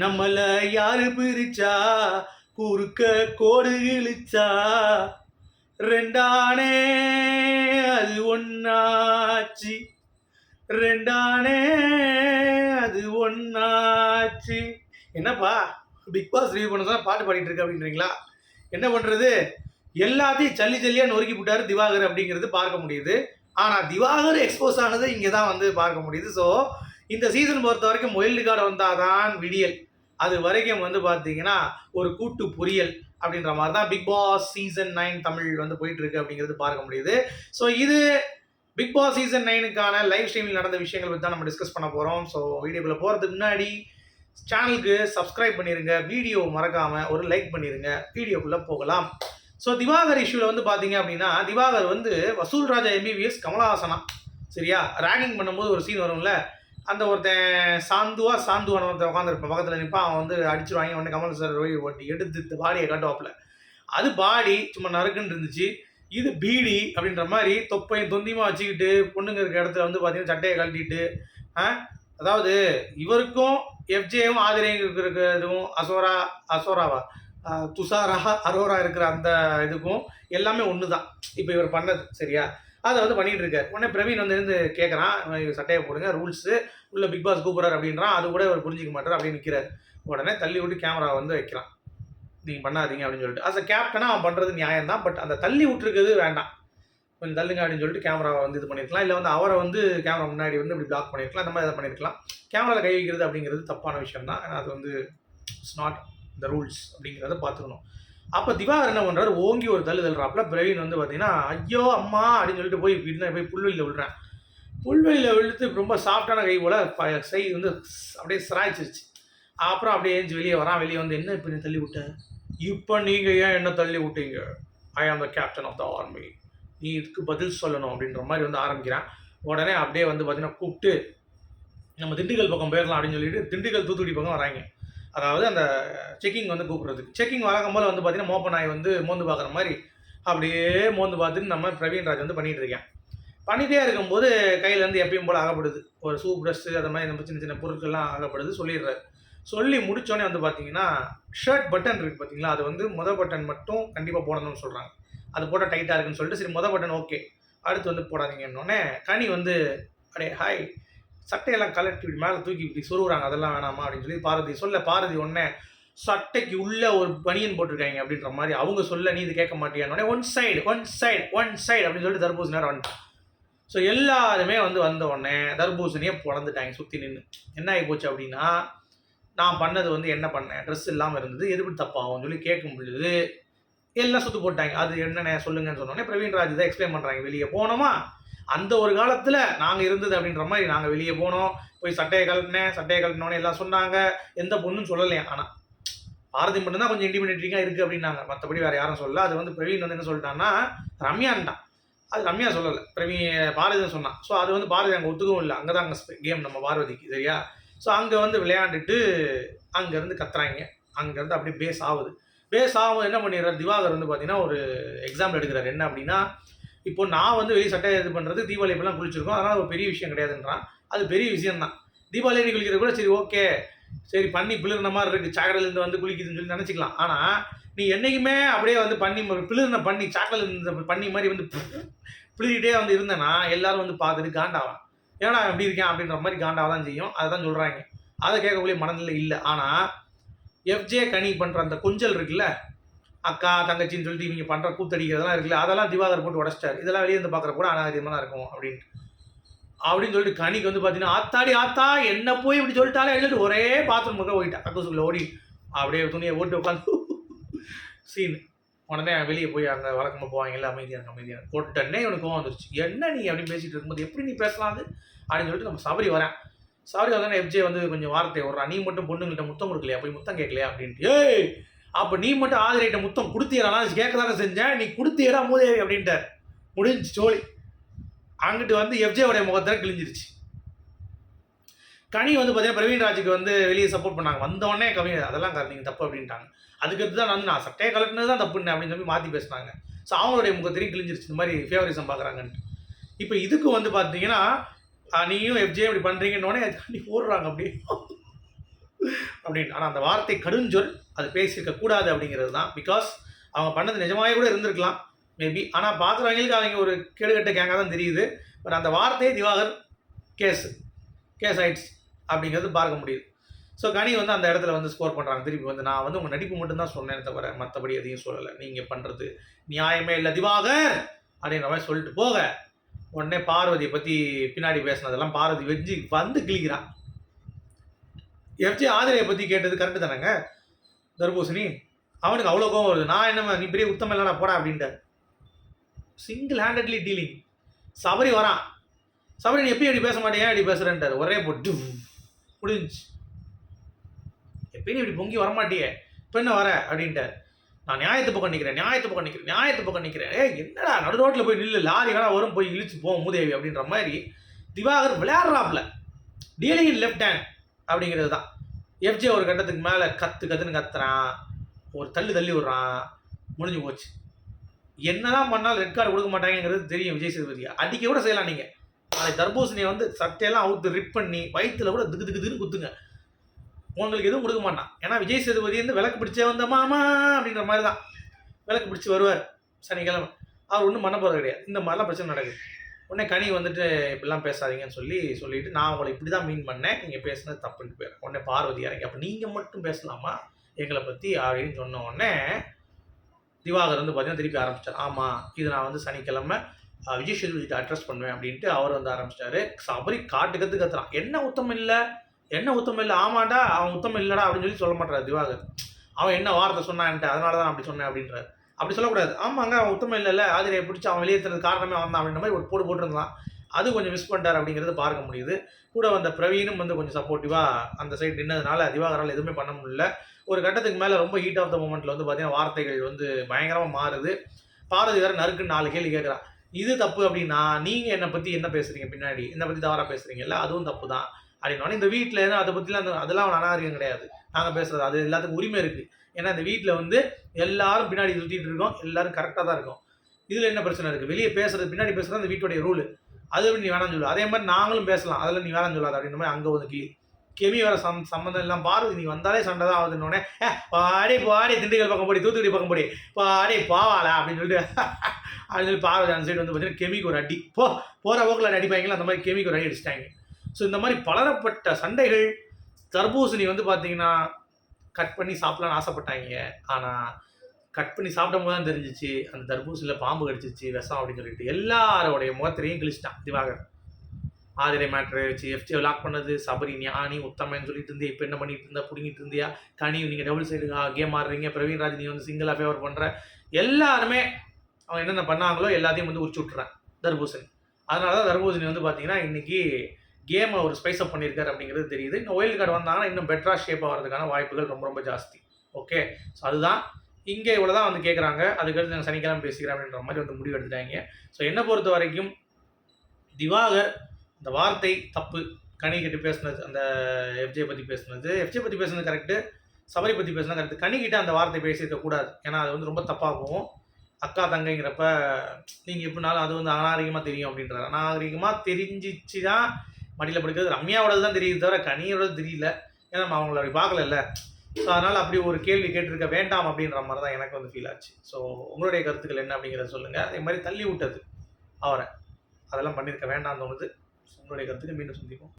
நம்மள யாரு பிரிச்சா? குறுக்க கோடு இழுச்சா? ரெண்டானே அது ஒன்னாச்சு ரெண்டானே அது ஒன்னாச்சு என்னப்பா பிக் பாஸ் ரிவ்யூ பண்ண தான் பாட்டு பாடிட்டு இருக்க அப்படின்றீங்களா? என்ன பண்றது? எல்லாத்தையும் சல்லி ஜல்லியா நொறுக்கி விட்டாரு திவாகர் அப்படிங்கிறது பார்க்க முடியுது. ஆனா திவாகர் எக்ஸ்போஸ் ஆனது இங்கே தான் வந்து பார்க்க முடியுது. ஸோ இந்த சீசன் பொறுத்த வரைக்கும் ஒயில்டு கார்டு வந்தாதான் விடியல். அது வரைக்கும் வந்து பார்த்தீங்கன்னா ஒரு கூட்டு பொரியல் அப்படின்ற மாதிரி தான் Bigg Boss season nine Tamil வந்து போயிட்டு இருக்கு அப்படிங்கிறது பார்க்க முடியுது. ஸோ இது பிக் பாஸ் சீசன் நைனுக்கான லைவ் ஸ்ட்ரீமில் நடந்த விஷயங்கள் பற்றி தான் நம்ம டிஸ்கஸ் பண்ண போகிறோம் ஸோ வீடியோக்குள்ள போகிறதுக்கு முன்னாடி சேனலுக்கு சப்ஸ்கிரைப் பண்ணிடுங்க வீடியோ மறக்காமல் ஒரு லைக் பண்ணிடுங்க வீடியோக்குள்ளே போகலாம். ஸோ திவாகர் இஷ்யூவில் வந்து பார்த்தீங்க அப்படின்னா திவாகர் வந்து வசூல் ராஜா எம்பிபிஎஸ் கமலஹாசனா சரியா? ரேகிங் பண்ணும்போது ஒரு சீன் வரும்ல? அந்த ஒருத்தன் சாந்துவா சாந்துவான ஒருத்தன் உட்காந்துருப்பான் பக்கத்தில் நிற்பான் அவன் வந்து அடிச்சிருவாங்க உடனே கமல் சார் போய் ஒட்டி எடுத்து பாடியை காட்டுவாப்புல. அது பாடி சும்மா நறுக்குன்னு இருந்துச்சு. இது பீடி அப்படின்ற மாதிரி தொப்பையும் தொந்தியமாக வச்சுக்கிட்டு பொண்ணுங்க இருக்க இடத்துல வந்து பார்த்தீங்கன்னா சட்டையை கழட்டிட்டு அதாவது இவருக்கும் எஃப்ஜேவும் ஆதிரையும் இருக்கிறதும் அசோரா அசோராவா? துஷாரா அரோரா இருக்கிற அந்த இதுக்கும் எல்லாமே ஒன்று தான் இப்போ இவர் பண்ணது சரியா? அதை வந்து பண்ணிட்டு இருக்காரு. உடனே பிரவீன் வந்து இருந்து கேட்குறான் சட்டையை போடுங்க ரூல்ஸு. உள்ள பிக் பாஸ் கூப்பிட்றாரு அப்படின்றான். அது கூட அவர் புரிஞ்சிக்க மாட்டார் அப்படின்னு நிற்கிறார் உடனே தள்ளி விட்டு கேமரா வந்து வைக்கிறான். நீங்கள் பண்ணாதீங்க அப்படின்னு சொல்லிட்டு. அஸ் அ கேப்டனாக அவன் பண்ணுறது நியாயம் தான் பட் அந்த தள்ளி விட்டுருக்கிறது வேண்டாம். கொஞ்சம் தள்ளுங்க அப்படின்னு சொல்லிட்டு கேமராவை வந்து இது பண்ணியிருக்கலாம் இல்லை வந்து அவரை வந்து கேமரா முன்னாடி வந்து இப்படி பிளாக் பண்ணியிருக்கலாம் இந்த மாதிரி இதை பண்ணியிருக்கலாம் கேமராவில் கை வைக்கிறது அப்படிங்கிறது தப்பான விஷயம் தான். அது வந்து இட்ஸ் நாட் த ரூல்ஸ் அப்படிங்கிறத பார்த்துக்கணும். அப்போ திவாகர் என்ன பண்ணுறாரு ஓங்கி ஒரு தள்ளு தள்ளுறாப்புல பிரவீன் வந்து பார்த்தீங்கன்னா ஐயோ அம்மா அப்படின்னு சொல்லிட்டு போய் வீட்டில் போய் புல்வெளியில் விழுறேன் புல்வெளியில் விழுத்து ரொம்ப சாஃப்டான கை போல் ப- சை வந்து அப்படியே சிராய்ச்சிருச்சு. அப்புறம் அப்படியே ஏஞ்சி வெளியே வரான். வெளியே வந்து என்ன இப்போ தள்ளி விட்டேன் இப்போ நீங்கள் ஏன் என்ன தள்ளி விட்டீங்க? I am the captain of the army நீ இதுக்கு பதில் சொல்லணும் அப்படின்ற மாதிரி வந்து ஆரம்பிக்கிறான். உடனே அப்படியே வந்து பார்த்தீங்கன்னா கூப்பிட்டு நம்ம திண்டுக்கல் பக்கம் போயிடலாம் அப்படின்னு சொல்லிட்டு திண்டுக்கல் தூத்துக்குடி பக்கம் வராங்க. அதாவது அந்த செக்கிங் வந்து கூப்பிட்றதுக்கு. செக்கிங் வழக்கம் போல் வந்து பார்த்தீங்கன்னா மோப்ப நாய் வந்து மோந்து பார்க்குற மாதிரி அப்படியே மோந்து பார்த்துட்டு நம்ம பிரவீன் ராஜ் வந்து பண்ணிகிட்டு இருக்கேன். பண்ணிகிட்டே இருக்கும்போது கையிலேருந்து எப்பயும் போல் ஆகப்படுது ஒரு ஷூ ப்ரஷ்ஷு அந்த மாதிரி நம்ம சின்ன சின்ன பொருட்கள்லாம் ஆகப்படுது சொல்லிடுறாரு. சொல்லி முடித்தோடனே வந்து பார்த்தீங்கன்னா ஷர்ட் பட்டன் இருக்குது பார்த்தீங்களா அது வந்து முத பட்டன் மட்டும் கண்டிப்பாக போடணும்னு சொல்கிறாங்க அது போட்டால் டைட்டாக இருக்குன்னு சொல்லிட்டு சரி முத பட்டன் ஓகே அடுத்து வந்து போடாதீங்கன்னொடனே கனி வந்து அடே ஹாய் சட்டையெல்லாம் கலட்டி இப்படி மேலே தூக்கி இப்படி சொருகுறாங்க அதெல்லாம் வேணாமா? அப்படின்னு சொல்லி பாரதி சொல்ல பாரதி உடனே சட்டைக்கு உள்ள ஒரு பனியன் போட்டிருக்காங்க அப்படின்ற மாதிரி அவங்க சொல்ல நீ இது கேட்க மாட்டியான்னு one side one side one side அப்படின்னு சொல்லிட்டு தர்பூசணி நேரம் வந்துட்டான் ஸோ எல்லாருமே வந்து வந்த உடனே தர்பூசணியே பிறந்துட்டாங்க சுற்றி நின்று என்ன ஆகி போச்சு அப்படின்னா நான் பண்ணது வந்து என்ன பண்ணேன்? ட்ரெஸ் இல்லாமல் இருந்தது எது எப்படி தப்பாகும் சொல்லி கேட்கும் பொழுது எல்லாம் சுத்து போட்டாங்க. அது என்னென்ன சொல்லுங்கன்னு சொன்னோன்னே பிரவீன் ராஜ் தான் எக்ஸ்பிளைன் பண்ணுறாங்க வெளியே போனோமா? அந்த ஒரு காலத்தில் நாங்கள் இருந்தது அப்படின்ற மாதிரி நாங்கள் வெளியே போனோம். போய் சட்டையை கழட்டினேன். சட்டையை கழட்டினோடனே எல்லாம் சொன்னாங்க. எந்த பொண்ணும் சொல்லலையா. ஆனால் பாரதி மட்டும்தான் கொஞ்சம் இண்டிபெண்டிங்காக இருக்குது அப்படின்னாங்க. மற்றபடி வேறு யாரும் சொல்லல. அது வந்து பிரவீன் வந்து என்ன சொல்லிட்டான்னா ரம்யான்ட்டான் அது ரம்யா சொல்லலை. பிரவீன் பாரதி சொன்னான். ஸோ அது வந்து பாரதி அங்கே ஒத்துக்கவும் இல்லை. அங்கே தான் அங்கே கேம் நம்ம பார்வதிக்கு சரியா? ஸோ அங்கே வந்து விளையாண்டுட்டு அங்கேருந்து கத்துறாங்க. அங்கேருந்து அப்படியே பேஸ் ஆகுது. பேஸ் ஆகும் என்ன பண்ணிடுறாரு? திவாகர் வந்து பார்த்தீங்கன்னா ஒரு எக்ஸாம்பிள் எடுக்கிறார். என்ன அப்படின்னா இப்போ நான் வந்து வெளியே சட்டை இது பண்ணுறது தீபாவளி இப்பெல்லாம் குளிச்சிருக்கோம். அதனால் ஒரு பெரிய விஷயம் கிடையாதுன்றான். அது பெரிய விஷயம்தான். தீபாவளி அன்னைக்கு குளிக்கிறது கூட சரி ஓகே சரி பண்ணி பிளிர்ன மாதிரி இருக்குது சாக்கடையிலேருந்து வந்து குளிக்குதுன்னு சொல்லி நினச்சிக்கலாம். ஆனால் நீ என்றைக்குமே அப்படியே வந்து பண்ணி பிளிர்ன பண்ணி சாக்கடையில் பண்ணி மாதிரி வந்து பிளிரிட்டே வந்து இருந்தேன்னா எல்லாரும் வந்து பார்த்துட்டு காண்டாவான். ஏன்னா எப்படி இருக்கேன் அப்படின்ற மாதிரி காண்டாவதான் செய்யும். அதை தான் சொல்கிறாங்க அதை கேட்கக்கூடிய மனநிலை இல்லை. ஆனால் எஃப்ஜே கனி பண்ணுற அந்த கொஞ்சல் இருக்குல்ல? அக்கா தங்கச்சின்னு சொல்லிட்டு இவங்க பண்ணுற கூத்தடிக்கிறதெல்லாம் இருக்குல்ல? அதெல்லாம் திவாகர் போட்டு உடச்சிட்டார். இதெல்லாம் வெளியே இருந்து பார்க்குற கூட அனாதியமாக தான் இருக்கும் அப்படின்ட்டு. அப்படின்னு சொல்லிட்டு கனிக்கு வந்து பார்த்தீங்கன்னா ஆத்தாடி ஆத்தா என்ன போய் இப்படி சொல்லிட்டாலே? எழுதிட்டு ஒரே பாத்ரூம் பக்கம் ஓடிட்டா அக்கூசுக்குள்ள ஓடி. அப்படியே துணியை ஓட்டு உட்காந்து சீன் உடனே வெளியே போய் அங்கே வழக்கமாக போவாங்கல்ல அமைதியாக அமைதியாக போட்டுட்டனே இவனுக்கு கோவம் வந்துருச்சு. என்ன நீ? அப்படின்னு பேசிட்டு இருக்கும்போது எப்படி நீ பேசலாம் அது? அப்படின்னு சொல்லிட்டு நம்ம சபரி வரேன். சாரி வந்து எஃப்ஜே வந்து கொஞ்சம் வார்த்தை விட்றான் நீ மட்டும் பொண்ணுங்கள்ட்ட முத்தம் கொடுக்கலையா? போய் முத்தம் கேட்கலையா? அப்படின்ட்டு. ஏய் அப்போ நீ மட்டும் ஆதிரைட்ட முத்தம் கொடுத்தீரா நான் கேட்க தானே செஞ்சேன். நீ கொடுத்தீரா மூதேவி அப்படின்ட்டார். முடிஞ்சு சோழி அங்கிட்டு வந்து எஃப்ஜேவுடைய முகத்தில் கிழிஞ்சிருச்சு. கனி வந்து பார்த்தீங்கன்னா பிரவீன் ராஜுக்கு வந்து வெளியே சப்போர்ட் பண்ணாங்க. வந்தோடனே கவி அதெல்லாம் நீங்கள் தப்பு அப்படின்ட்டாங்க. அதுக்கடுத்து தான் வந்து நான் சட்டையை கலட்டினது தான் தப்புன்னு அப்படின்னு சொல்லி மாற்றி பேசினாங்க. ஸோ அவங்களுடைய முகத்திலையும் கிழிஞ்சிருச்சு. இந்த மாதிரி ஃபேவரிசம் பார்க்குறாங்கன்ட்டு இப்போ இதுக்கு வந்து பார்த்தீங்கன்னா நீயும் எஃப்ஜே இப்படி பண்ணுறீங்கன்னொடனே நீ போடுறாங்க அப்படியே. அப்படின்னு. ஆனால் அந்த வார்த்தை கடுஞ்சொல் அது பேசியிருக்க கூடாது அப்படிங்கிறது தான். பிகாஸ் அவங்க பண்ணது நிஜமாகவே கூட இருந்திருக்கலாம் மேபி ஆனால் பார்க்குறவங்களுக்கு அவங்க ஒரு கேடுகட்ட கேங்காக தான் தெரியுது. பட் அந்த வார்த்தையே திவாகர் கேஸ் கேஸ் ஆயிடுச்சு அப்படிங்கிறது பார்க்க முடியுது. ஸோ கனி வந்து அந்த இடத்துல வந்து ஸ்கோர் பண்ணுறாங்க திருப்பி வந்து நான் வந்து உங்கள் நடிப்பு மட்டும்தான் சொன்னேன் தவிர மற்றபடி எதையும் சொல்லலை. நீங்கள் பண்ணுறது நியாயமே இல்லை திவாகர்! அப்படின்ற மாதிரி சொல்லிட்டு போக. உடனே பார்வதியை பற்றி பின்னாடி பேசினதெல்லாம் பார்வதி வெஜ்ஜி வந்து கிழிக்கிறான் எஃப்ஜி ஆதிரையை பற்றி கேட்டது கரெக்டு தானேங்க? தர்பூசணி அவனுக்கு அவ்வளோ கோவம் வருது. நான் என்ன நீ பெரிய உத்தம இல்லைனா போடா அப்படின்ட்டு சிங்கிள் ஹேண்டட்லி டீலிங் சபரி வரான் சபரி நீ எப்படி அப்படி பேச மாட்டேன் ஏன் இப்படி பேசுகிறேன்ட்டார் ஒரே போட்டு முடிஞ்சு எப்பயும் இப்படி பொங்கி வரமாட்டியே. இப்போ என்ன வர? அப்படின்ட்டார். நான் நியாயத்து பக்கம் நிற்கிறேன் நியாயத்து பக்கம் நிற்கிறேன் நியாயத்து பக்கம் நிற்கிறேன் ஏ என்னடா நடு ரோட்டில் போய் நில்லு லாரி வேணா வரும் போய் இழுச்சு போவோம் மூதேவி அப்படின்ற மாதிரி திவாகர் விளையாடுறாப்ல டீலிங் லெஃப்ட் ஹேண்ட் அப்படிங்கிறது தான். எஃப்ஜே ஒரு கட்டத்துக்கு மேலே கத்து கத்துன்னு கத்துறான். ஒரு தள்ளு தள்ளி விடுறான். முடிஞ்சு போச்சு. என்னதான் பண்ணாலும் ரெட் கார்டு கொடுக்க மாட்டாங்கிறது தெரியும் விஜய் சேதுபதி. அடிக்க கூட செய்யலாம் நீங்கள் நாளை தர்பூசணியை வந்து சட்டையெல்லாம் அவுத்து ரிப் பண்ணி வயிற்றுல கூட திக்கு திக்கு திக்குன்னு குத்துங்க. உங்களுக்கு எதுவும் கொடுக்க மாட்டான். ஏன்னா விஜய் சேதுபதி வந்து விளக்கு பிடிச்சே வந்த மாமா அப்படின்ற மாதிரி தான் விளக்கு பிடிச்சி வருவார் சனிக்கிழமை. அவர் ஒன்றும் பண்ண போகிறது கிடையாது. இந்த மாதிரிலாம் பிரச்சனை நடக்குது. உடனே கனி வந்துட்டு இப்படிலாம் பேசாதீங்கன்னு சொல்லி சொல்லிட்டு நான் உங்களை இப்படி தான் மீன் பண்ணேன். நீங்கள் பேசுனது தப்புன்னு போயிரு. உடனே பார்வதி இறங்கி அப்போ நீங்கள் மட்டும் பேசலாமா? எங்களை பற்றி அப்படின்னு சொன்ன உடனே திவாகர் வந்து பார்த்தீங்கன்னா திருப்பி ஆரம்பித்தார் ஆமாம் இது நான் வந்து சனிக்கிழமை விஜய் சேதுபதி அட்ரஸ் பண்ணுவேன். அப்படின்ட்டு அவர் வந்து ஆரம்பிச்சிட்டாரு சபரி காட்டு கற்று கத்துறான். என்ன உத்தம இல்லை? என்ன உத்தமம் இல்லை? ஆமாண்டா அவன் உத்தமம் இல்லைடா அப்படின்னு சொல்லி சொல்ல மாட்டார் திவாகர். அவன் என்ன வார்த்தை சொன்னான்ட்டு அதனால தான் அப்படி சொன்னேன் அப்படின்றார். அப்படி சொல்லக்கூடாது. ஆமாங்க அவன் உத்தமம் இல்லைல்ல ஆதிரியை பிடிச்சி அவன் வெளியேற்றுறது காரணமே வந்தான் அப்படின்ற மாதிரி ஒரு போடு போட்டிருந்தான். அது கொஞ்சம் மிஸ் பண்ணிட்டார் அப்படிங்கிறது பார்க்க முடியுது. கூட வந்த பிரவீனும் வந்து கொஞ்சம் சப்போர்ட்டிவாக அந்த சைடு நின்னதுனால திவாகரால் எதுவுமே பண்ண முடியல. ஒரு கட்டத்துக்கு மேலே ரொம்ப ஹீட் ஆஃப் த மூமெண்ட்டில் வந்து பார்த்தீங்கன்னா வார்த்தைகள் வந்து பயங்கரமாக மாறுது. பாரதி வேறு நறுக்குன்னு நாலு கேள்வி கேட்குறான் இது தப்பு அப்படின்னா நீங்கள் என்னை பற்றி என்ன பேசுகிறீங்க பின்னாடி? என்னை பற்றி தவறாக பேசுகிறீங்கல்ல அதுவும் தப்பு தான் அப்படின்னா இந்த வீட்டில் எதுவும் அதை பற்றிலாம் அந்த அதெல்லாம் அநாகரிகம் கிடையாது. நாங்கள் பேசுகிறது அது எல்லாத்துக்கும் உரிமை இருக்குது ஏன்னா இந்த வீட்டில் வந்து எல்லாரும் பின்னாடி சுற்றிட்டு இருக்கோம் எல்லாரும் கரெக்டாக தான் இருக்கும். இதில் என்ன பிரச்சனை இருக்குது வெளியே பேசுறது பின்னாடி பேசுறது அந்த வீட்டுடைய ரூல் அது நீ வேணாம்னு சொல்லு. அதே மாதிரி நாங்களும் பேசலாம். அதில் நீ வேணாம்னு சொல்லாது அப்படின்ற மாதிரி அங்கே வந்து கெமி வேற சம் சம்மந்தம் எல்லாம் பாருது. நீ வந்தாலே சண்டை தான் ஆகுதுன்னொடனே "ஏ, பாடி பாடி திண்டுக்கல் பக்கம் போடி தூத்துக்குடி பக்கம் போடி. பாடி பாவாளா அப்படின்னு சொல்லிட்டு அப்படின்னு சொல்லி பார்வதி அந்த சைடு வந்து பார்த்தீங்கன்னா கெமிக்கு ஒரு அடி. போ போகிற போக்கில் அடிப்பாங்களா அந்த மாதிரி கெமிக்கு ஒரு அடி அடிச்சிட்டாங்க. ஸோ இந்த மாதிரி பலரப்பட்ட சண்டைகள் தர்பூசணி வந்து பார்த்தீங்கன்னா கட் பண்ணி சாப்பிடலாம்னு ஆசைப்பட்டாங்க. ஆனால் கட் பண்ணி சாப்பிடும் போது தான் தெரிஞ்சிச்சு அந்த தர்பூசணியில் பாம்பு கடிச்சிச்சு விஷம் அப்படின்னு சொல்லிட்டு எல்லாரோடைய முகத்திலையும் கிழிச்சிட்டான் திவாகர். ஆதிரை மேட்ரு வச்சு எஃப்டியை லாக் பண்ணது சபரி ஞானி உத்தமன்னு சொல்லிட்டு இருந்தே இப்போ என்ன பண்ணிட்டு இருந்தா பிடிங்கிட்டு இருந்தியா கனி நீங்கள் டபுள் சைடு கேம் ஆடுறீங்க பிரவீன் ராஜ் நீ வந்து சிங்கிளாக ஃபேவர் பண்ணுற எல்லாருமே அவன் என்னென்ன பண்ணாங்களோ எல்லாத்தையும் வந்து உரிச்சு விட்றான் தர்பூசணி. அதனால தான் தர்பூசணி வந்து பார்த்தீங்கன்னா இன்னைக்கு கேமை ஒரு ஸ்பைஸ் அப் பண்ணியிருக்காரு அப்படிங்கிறது தெரியுது. இன்னும் ஒயில் கார்டு வந்தாங்கன்னா இன்னும் பெட்டராக ஷேப் ஆகிறதுக்கான வாய்ப்புகள் ரொம்ப ரொம்ப ஜாஸ்தி. ஓகே ஸோ அதுதான். இங்கே இவ்வளோ தான் வந்து கேட்குறாங்க அதுக்கடுத்து நாங்கள் சனிக்கிழமை பேசிக்கிறேன் அப்படின்ற மாதிரி வந்து முடிவு எடுத்துட்டாங்க. ஸோ என்னை பொறுத்த வரைக்கும் திவாகர் இந்த வார்த்தை தப்பு. கனி கிட்ட பேசுனது அந்த எஃப்ஜே பற்றி பேசுனது. எஃப்ஜே பற்றி பேசுனது கரெக்டு சபரி பற்றி பேசுனது கரெக்டு கனிக்கிட்ட அந்த வார்த்தை பேசியிருக்க கூடாது. ஏன்னா அது வந்து ரொம்ப தப்பாக போகும் அக்கா தங்கைங்கிறப்ப நீங்கள் எப்படினாலும் அது வந்து அநாகரிகமாக தெரியும் அப்படின்றாரு. அநாகரிகமாக தெரிஞ்சிச்சு தான் மடியில் படுக்கிறது. ரம்யாவோடது தான் தெரியுது தவிர கனியோடது தெரியல. ஏன்னா நம்ம அவங்கள அப்படி பார்க்கலல்ல. ஸோ அதனால் அப்படி ஒரு கேள்வி கேட்டிருக்க வேண்டாம் அப்படின்ற மாதிரி தான் எனக்கு வந்து ஃபீல் ஆச்சு. ஸோ உங்களுடைய கருத்துக்கள் என்ன அப்படிங்கிறத சொல்லுங்கள் அதே மாதிரி தள்ளி விட்டது. அவரை. அதெல்லாம் பண்ணியிருக்க வேண்டாம் தோணுது. உங்களுடைய கருத்துக்கு மீண்டும் சந்திப்போம்.